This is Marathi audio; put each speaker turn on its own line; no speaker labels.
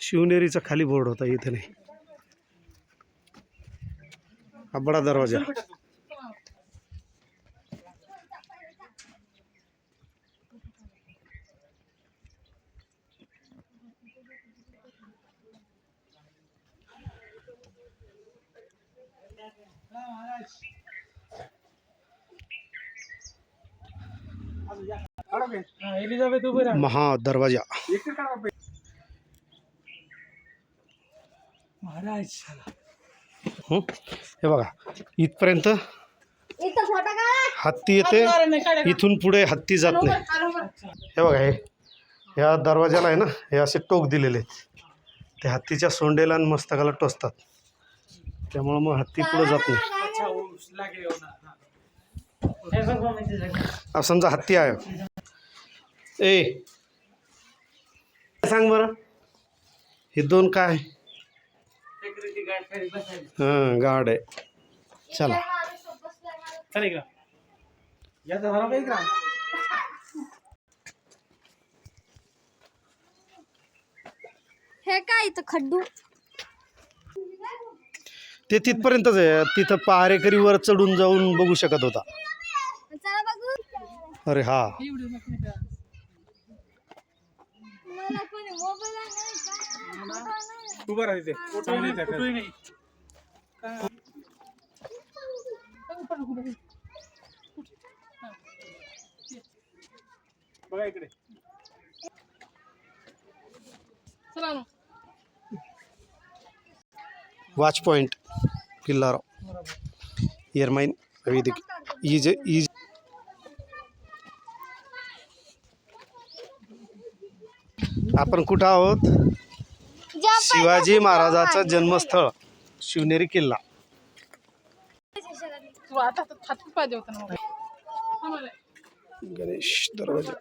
शिवनेरीचा खाली बोर्ड होता इथे नाही. हा बडा दरवाजा.
एलिझाबेथ उभे राहा
महा दरवाजा
महाराज
हं? हे बघा इथपर्यंत हत्ती येते इथून पुढे हत्ती जात नाही. हे बघा हे या दरवाजाला आहे ना हे असे टोक दिलेले आहेत. ते हत्तीच्या सोंडेला आणि मस्तकाला टोचतात. त्यामुळं मग हत्ती पुढे जात नाही. अब समजा हत्ती आहे. ए. सांग बरं? हे दोन काय. हां गार्ड आहे. चला?
हे काय इथं खड्डू?
ते तिथपर्यंतच आहे. तिथं पहारेकरी वर चढून जाऊन बघू शकत होता. अरे हा.
उभं इकडे.
वाच पॉइंट किल्लाराव एअरमाइन वैदिक आपण कुठं आहोत? शिवाजी महाराजाचं जन्मस्थळ शिवनेरी किल्ला. गणेश दरवाजा.